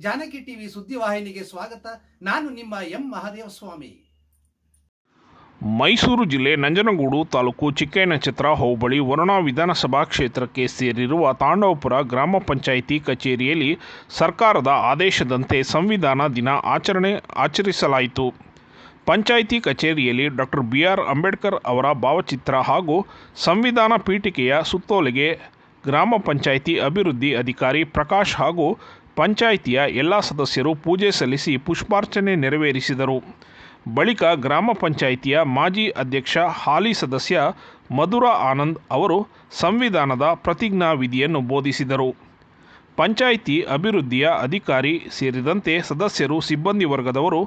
Janaki TV ಸುದ್ದಿವಾಹಿನಿಗೆ ಸ್ವಾಗತ. ನಾನು ನಿಮ್ಮ ಎಂ. ಮಹಾದೇವ ಸ್ವಾಮಿ. ಮೈಸೂರು ಜಿಲ್ಲೆ ನಂಜನಗೂಡು ತಾಲೂಕು ಚಿಕ್ಕಯ್ಯನಚಿತ್ರ ಹೋಬಳಿ ವರುಣಾ ವಿಧಾನಸಭಾ ಕ್ಷೇತ್ರಕ್ಕೆ ಸೇರಿರುವ ತಾಂಡವಪುರ ಗ್ರಾಮ ಪಂಚಾಯಿತಿ ಕಚೇರಿಯಲ್ಲಿ ಸರ್ಕಾರದ ಆದೇಶದಂತೆ ಸಂವಿಧಾನ ದಿನ ಆಚರಣೆ ಆಚರಿಸಲಾಯಿತು. ಪಂಚಾಯಿತಿ ಕಚೇರಿಯಲ್ಲಿ ಡಾಕ್ಟರ್ ಬಿ ಆರ್ ಅಂಬೇಡ್ಕರ್ ಅವರ ಭಾವಚಿತ್ರ ಹಾಗೂ ಸಂವಿಧಾನ ಪೀಠಿಕೆಯ ಸುತ್ತೋಲೆಗೆ ಗ್ರಾಮ ಪಂಚಾಯಿತಿ ಅಭಿವೃದ್ಧಿ ಅಧಿಕಾರಿ ಪ್ರಕಾಶ್ ಹಾಗೂ ಪಂಚಾಯಿತಿಯ ಎಲ್ಲ ಸದಸ್ಯರು ಪೂಜೆ ಸಲ್ಲಿಸಿ ಪುಷ್ಪಾರ್ಚನೆ ನೆರವೇರಿಸಿದರು. ಬಳಿಕ ಗ್ರಾಮ ಪಂಚಾಯಿತಿಯ ಮಾಜಿ ಅಧ್ಯಕ್ಷ ಹಾಲಿ ಸದಸ್ಯ ಮಧುರಾ ಆನಂದ್ ಅವರು ಸಂವಿಧಾನದ ಪ್ರತಿಜ್ಞಾ ವಿಧಿಯನ್ನು ಬೋಧಿಸಿದರು. ಪಂಚಾಯಿತಿ ಅಭಿವೃದ್ಧಿಯ ಅಧಿಕಾರಿ ಸೇರಿದಂತೆ ಸದಸ್ಯರು ಸಿಬ್ಬಂದಿ ವರ್ಗದವರು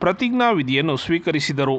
ಪ್ರತಿಜ್ಞಾ ವಿಧಿಯನ್ನು ಸ್ವೀಕರಿಸಿದರು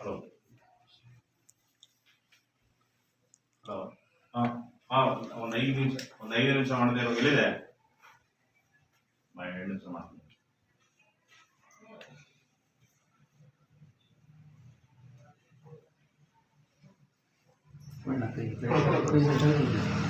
ಸರ್ ಹಲೋ ಹಲೋ ಹಾಂ ಹಾಂ ಒಂದು ಐದು ನಿಮಿಷ ಒಂದು ಐದು ನಿಮಿಷ ಮಾಡದೇ ಇರೋ ಎಲ್ಲಿದೆ ಎರಡು ನಿಮಿಷ ಮಾಡ್ತೀನಿ ಹಲೋ ಚಂದ್ರ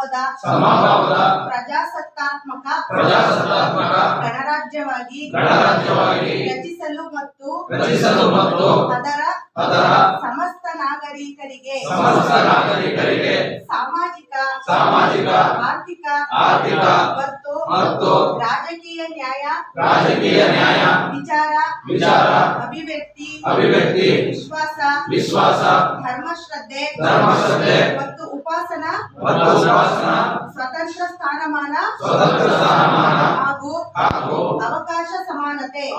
ಸಮಭಾವದ ಸಮಭಾವದ ಪ್ರಜಾಸತ್ತಾತ್ಮಕ ಪ್ರಜಾಸತ್ತಾತ್ಮಕ ಗಣರಾಜ್ಯವಾಗಿ ಗಣರಾಜ್ಯವಾಗಿ ರಚಿಸಲು ಮತ್ತು ರಚಿಸಲು ಮತ್ತು ಅದರ ಅದರ ಸಮಸ್ತ ನಾಗರಿಕರಿಗೆ ಸಮಸ್ತ ನಾಗರಿಕರಿಗೆ ಸಾಮಾಜಿಕ ಸಾಮಾಜಿಕ ಆರ್ಥಿಕ ಆರ್ಥಿಕ ಮತ್ತು ಮತ್ತು ರಾಜಕೀಯ ನ್ಯಾಯ ರಾಜಕೀಯ ನ್ಯಾಯ ವಿಚಾರ ವಿಚಾರ ಅಭಿವ್ಯಕ್ತಿ ಅಭಿವ್ಯಕ್ತಿ ವಿಶ್ವಾಸ ವಿಶ್ವಾಸ ಧರ್ಮಶ್ರದ್ಧೆ ಧರ್ಮಶ್ರದ್ಧೆ ಮತ್ತು ಸ್ವತಂತ್ರ ಸ್ಥಾನಮಾನ ಹಾಗೂ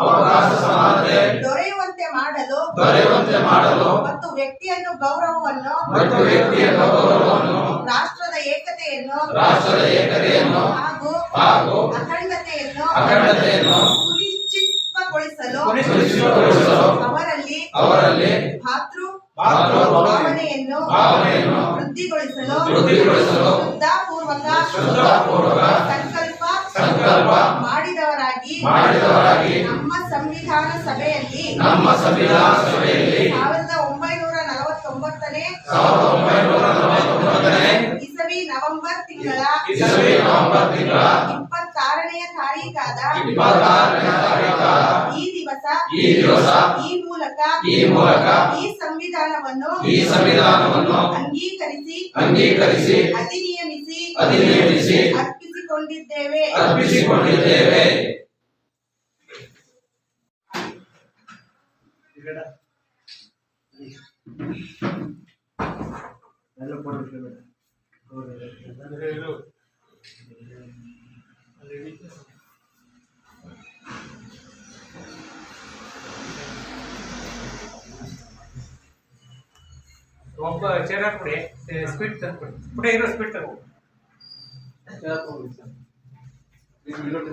ಅವಕಾಶ ಸಮಾನತೆ. ದೊರೆಯುವಂತೆ ಮಾಡಲು ದೊರೆಯುವಂತೆ ಮಾಡಲು ಮತ್ತು ವ್ಯಕ್ತಿಯನ್ನು ಗೌರವವನ್ನು ಮತ್ತು ವ್ಯಕ್ತಿಯ ಗೌರವವನ್ನು ರಾಷ್ಟ್ರದ ಏಕತೆಯನ್ನು ರಾಷ್ಟ್ರದ ಏಕತೆಯನ್ನು ಹಾಗೂ ಹಾಗೂ ಅಖಂಡತೆಯನ್ನು ಅಖಂಡತೆಯನ್ನು ಸುನಿಶ್ಚಿತಗೊಳಿಸಲು ಅವರಲ್ಲಿ ಅವರಲ್ಲಿ ಭಾತೃ ಭಾತೃ ಭಾವನೆಯನ್ನು ಶ್ರದ್ಧಾಪೂರ್ವಕ ಶ್ರದ್ಧಾಪೂರ್ವಕ ಸಂಕಲ್ಪ ಸಂಕಲ್ಪ ಮಾಡಿದವರಾಗಿ ಮಾಡಿದವರಾಗಿ ನಮ್ಮ ಸಂವಿಧಾನ ಸಭೆಯಲ್ಲಿ ನಮ್ಮ ಸಂವಿಧಾನ ಸಭೆಯಲ್ಲಿ ಸಾವಿರದ ಒಂಬೈನೂರ ನಲವತ್ತೊಂಬತ್ತನೇ ಸಾವಿರದ ಒಂಬೈನೂರ ನಲವತ್ತೊಂಬತ್ತನೇ ಇಸವಿ ನವೆಂಬರ್ ತಿಂಗಳ ಇಸವಿ ನವೆಂಬರ್ ತಿಂಗಳ ಇಪ್ಪತ್ತಾರನೆಯ ತಾರೀಕಾದ ಇಪ್ಪತ್ತಾರನೇ ತಾರೀಖಾದ ಈ ದಿವಸ ಈ ದಿವಸ ಈ ಮೂಲಕ ಈ ಮೂಲಕ ಈ ಸಂವಿಧಾನವನ್ನು ಈ ಸಂವಿಧಾನವನ್ನು ಅಂಗೀಕರಿಸಿ ಅಂಗೀಕರಿಸಿ ಅಧಿನಿಯಮಿಸಿ ಅಧಿನಿಯಮಿಸಿ ಅರ್ಪಿಸಿಕೊಂಡಿದ್ದೇವೆ. ಅರ್ಪಿಸಿಕೊಂಡಿದ್ದೇವೆ. ಒಬ್ಬ ಚೇರ್ ಹಾಕ್ಬಿಡಿ ಸ್ಪೀಡ್ ತಂದ್ಬಿಡಿ ಪುಟ ಇರೋ ಸ್ಪೀಡ್ ತಗೋ. ವಿನೋಟ್